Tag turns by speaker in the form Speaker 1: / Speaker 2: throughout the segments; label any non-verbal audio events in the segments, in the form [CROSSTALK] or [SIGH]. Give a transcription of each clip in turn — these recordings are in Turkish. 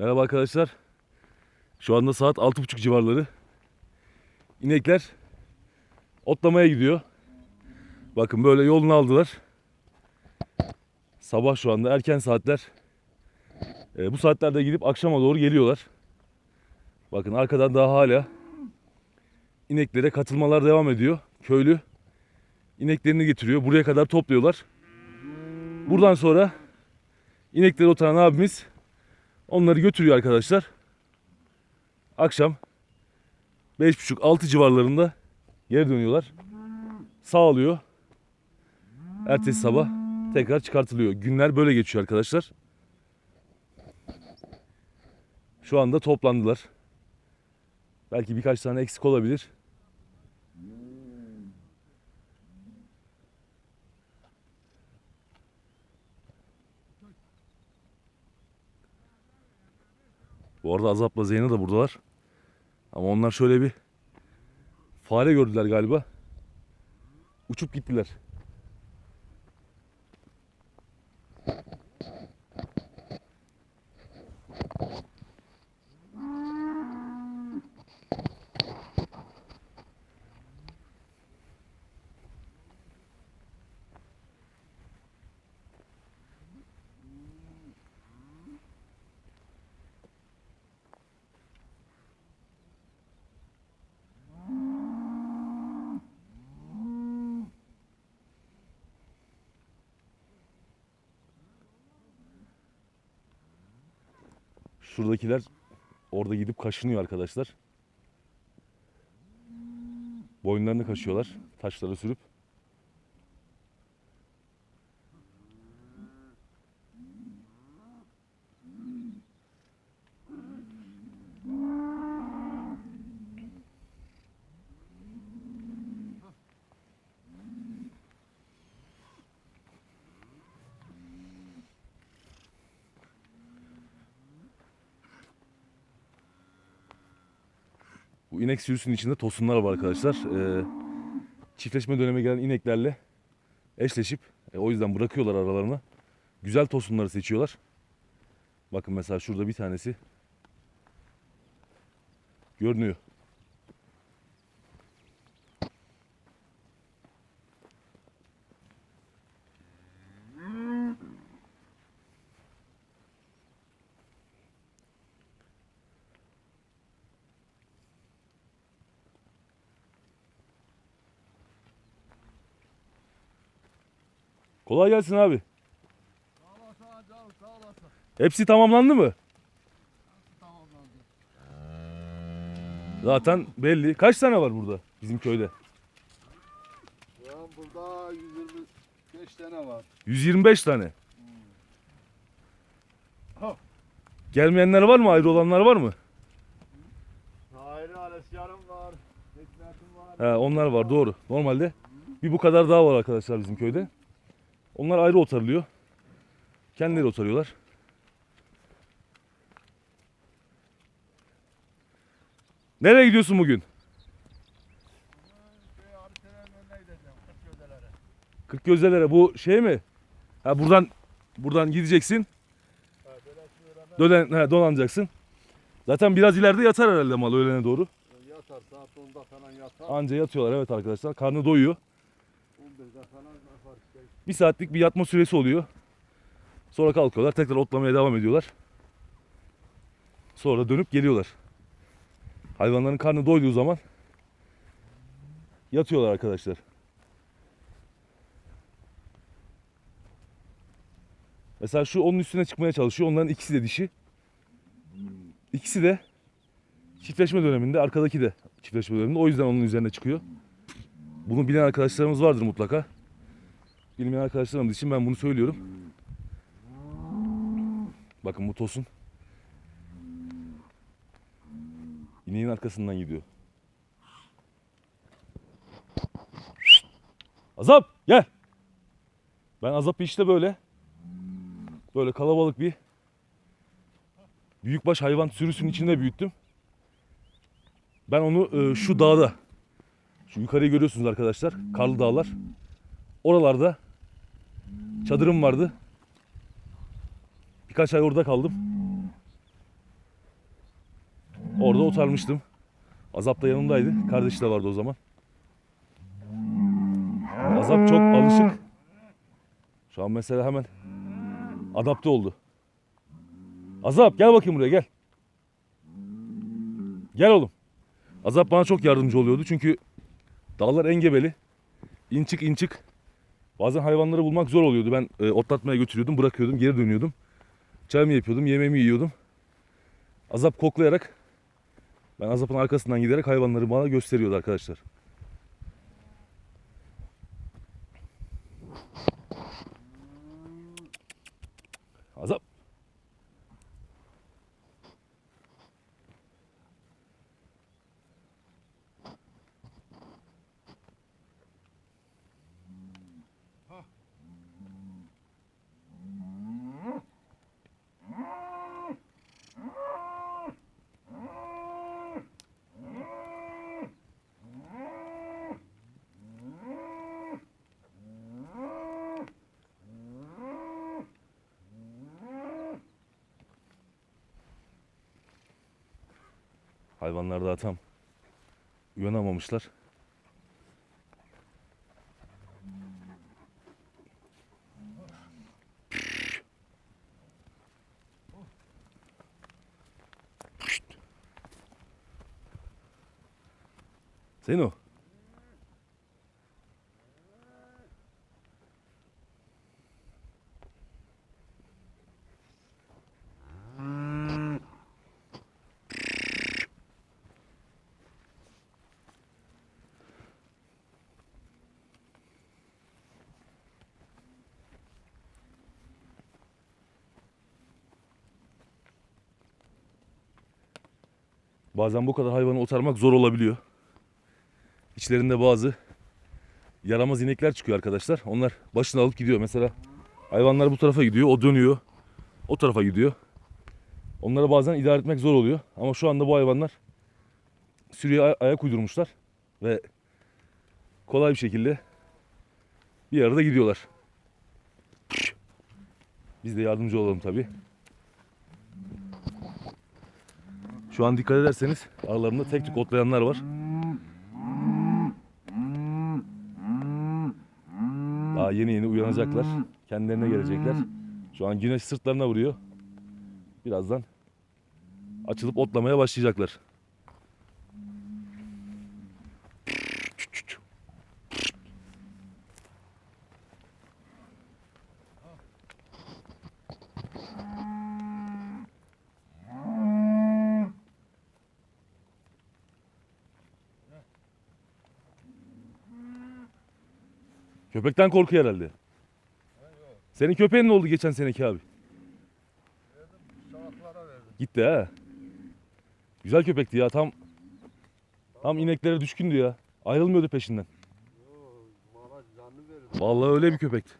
Speaker 1: Merhaba arkadaşlar. Şu anda saat 6.30 civarları. İnekler otlamaya gidiyor. Bakın böyle yolunu aldılar. Sabah şu anda erken saatler. Ee, bu saatlerde gidip akşama doğru geliyorlar. Bakın arkadan daha hala ineklere katılmalar devam ediyor. Köylü ineklerini getiriyor. Buraya kadar topluyorlar. Buradan sonra inekleri otaran abimiz onları götürüyor arkadaşlar. Akşam 5.30-6 civarlarında geri dönüyorlar. Sağlıyor. Ertesi sabah tekrar çıkartılıyor. Günler böyle geçiyor arkadaşlar. Şu anda toplandılar. Belki birkaç tane eksik olabilir. Bu arada Azap'la Zeyno da buradalar. Ama onlar şöyle bir fare gördüler galiba. Uçup gittiler. Şuradakiler orada gidip kaşınıyor arkadaşlar. Boyunlarını kaşıyorlar taşlara sürüp. Bu inek sürüsünün içinde tosunlar var arkadaşlar. Ee, çiftleşme dönemi gelen ineklerle eşleşip e, o yüzden bırakıyorlar aralarına. Güzel tosunları seçiyorlar. Bakın mesela şurada bir tanesi görünüyor. Kolay gelsin abi.
Speaker 2: Sağ olasın canım sağ olasın.
Speaker 1: Hepsi tamamlandı mı?
Speaker 2: Tamamlandı.
Speaker 1: Zaten belli. Kaç tane var burada bizim köyde?
Speaker 2: Ya burada 125 tane var.
Speaker 1: 125 tane.
Speaker 2: Ha.
Speaker 1: Gelmeyenler var mı? Ayrı olanlar var mı?
Speaker 2: Hayır Aleskar'ım var. Hikmetim var.
Speaker 1: He, onlar var doğru. Normalde bir bu kadar daha var arkadaşlar bizim köyde. Onlar ayrı otarılıyor. Kendileri otarıyorlar. Nereye gidiyorsun bugün?
Speaker 2: Şey, Arifelerin önüne gideceğim. Kırk gözelere.
Speaker 1: Kırk gözlelere bu şey mi? Ha buradan buradan gideceksin. Dönen, he, donanacaksın. Zaten biraz ileride yatar herhalde mal öğlene doğru.
Speaker 2: Yatar saat 10'da falan yatar.
Speaker 1: Anca yatıyorlar evet arkadaşlar. Karnı doyuyor.
Speaker 2: 11'de falan.
Speaker 1: Bir saatlik bir yatma süresi oluyor. Sonra kalkıyorlar. Tekrar otlamaya devam ediyorlar. Sonra dönüp geliyorlar. Hayvanların karnı doyduğu zaman yatıyorlar arkadaşlar. Mesela şu onun üstüne çıkmaya çalışıyor. Onların ikisi de dişi. İkisi de çiftleşme döneminde. Arkadaki de çiftleşme döneminde. O yüzden onun üzerine çıkıyor. Bunu bilen arkadaşlarımız vardır mutlaka. Bilmeyen arkadaşlarımız için ben bunu söylüyorum. Bakın bu tosun. İneğin arkasından gidiyor. Azap gel. Ben Azap'ı işte böyle böyle kalabalık bir büyükbaş hayvan sürüsünün içinde büyüttüm. Ben onu e, şu dağda şu yukarıyı görüyorsunuz arkadaşlar. Karlı dağlar. Oralarda çadırım vardı. Birkaç ay orada kaldım. Orada otarmıştım. Azap da yanımdaydı. Kardeşi de vardı o zaman. Azap çok alışık. Şu an mesela hemen adapte oldu. Azap gel bakayım buraya gel. Gel oğlum. Azap bana çok yardımcı oluyordu çünkü dağlar engebeli. İn çık in çık. Bazen hayvanları bulmak zor oluyordu. Ben e, otlatmaya götürüyordum, bırakıyordum, geri dönüyordum. Çayımı yapıyordum, yemeğimi yiyordum. Azap koklayarak ben Azap'ın arkasından giderek hayvanları bana gösteriyordu arkadaşlar. Azap. Hayvanlar daha tam uyanamamışlar. Zeyno. Bazen bu kadar hayvanı otarmak zor olabiliyor. İçlerinde bazı yaramaz inekler çıkıyor arkadaşlar. Onlar başını alıp gidiyor. Mesela hayvanlar bu tarafa gidiyor, o dönüyor. O tarafa gidiyor. Onları bazen idare etmek zor oluyor. Ama şu anda bu hayvanlar sürüye ay- ayak uydurmuşlar ve kolay bir şekilde bir arada gidiyorlar. Biz de yardımcı olalım tabii. Şu an dikkat ederseniz aralarında tek tük otlayanlar var. Daha yeni yeni uyanacaklar. Kendilerine gelecekler. Şu an güneş sırtlarına vuruyor. Birazdan açılıp otlamaya başlayacaklar. Köpekten korkuyor herhalde. Senin köpeğin ne oldu geçen seneki abi? Gitti ha. Güzel köpekti ya tam tam ineklere düşkündü ya. Ayrılmıyordu peşinden. Vallahi öyle bir köpekti.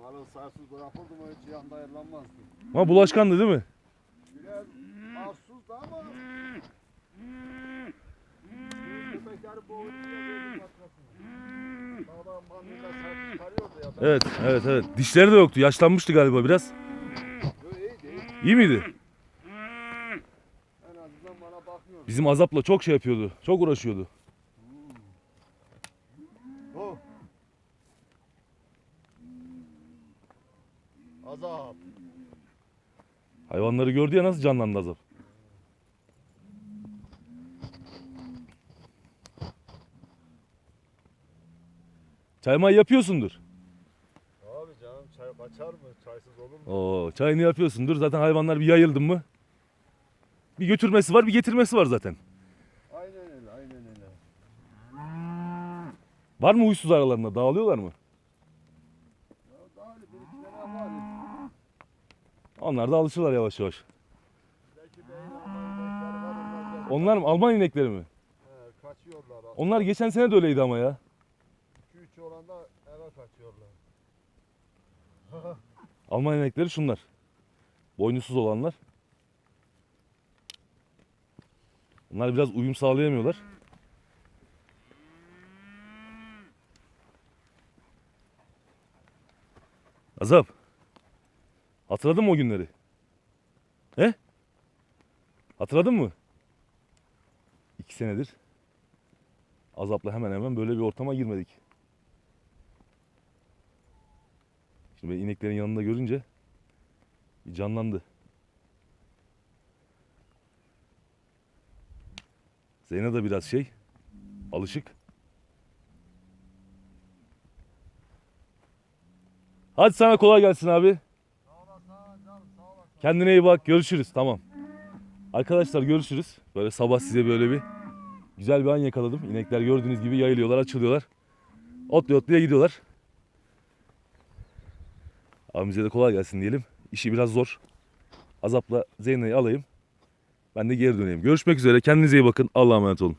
Speaker 2: Malı sarsız bırakırdım o hiç yanda ayrılanmazdı.
Speaker 1: Ama bulaşkandı değil mi?
Speaker 2: Biraz arsuzdu ama köpekleri boğup
Speaker 1: Evet, evet, evet. Dişleri de yoktu. Yaşlanmıştı galiba biraz.
Speaker 2: İyi
Speaker 1: miydi? Bizim azapla çok şey yapıyordu. Çok uğraşıyordu.
Speaker 2: Azap.
Speaker 1: Hayvanları gördü ya nasıl canlandı azap. Çay may yapıyorsundur.
Speaker 2: Abi canım çay kaçar mı? Çaysız olur mu?
Speaker 1: Oo, çayını yapıyorsundur. Zaten hayvanlar bir yayıldın mı? Bir götürmesi var, bir getirmesi var zaten.
Speaker 2: Aynen öyle, aynen öyle.
Speaker 1: Var mı huysuz aralarında? Dağılıyorlar mı?
Speaker 2: Ya daha bir iki tane var.
Speaker 1: Onlar da alışırlar yavaş yavaş.
Speaker 2: Belki beyin inekleri var onlar da.
Speaker 1: Onlar mı? Alman inekleri mi?
Speaker 2: He, kaçıyorlar.
Speaker 1: Onlar geçen sene de öyleydi ama ya.
Speaker 2: 2-3 olan da eve kaçıyorlar. [LAUGHS]
Speaker 1: Alman inekleri şunlar. Boynuzsuz olanlar. Onlar biraz uyum sağlayamıyorlar. Azap. Hatırladın mı o günleri? He? Hatırladın mı? iki senedir Azap'la hemen hemen böyle bir ortama girmedik. Şimdi ineklerin yanında görünce bir canlandı. Zeyna da biraz şey, alışık. Hadi sana kolay gelsin abi. Kendine iyi bak. Görüşürüz. Tamam. Arkadaşlar görüşürüz. Böyle sabah size böyle bir güzel bir an yakaladım. İnekler gördüğünüz gibi yayılıyorlar, açılıyorlar. Otluya otluya gidiyorlar. Abimize de kolay gelsin diyelim. İşi biraz zor. Azap'la Zeyna'yı alayım. Ben de geri döneyim. Görüşmek üzere. Kendinize iyi bakın. Allah'a emanet olun.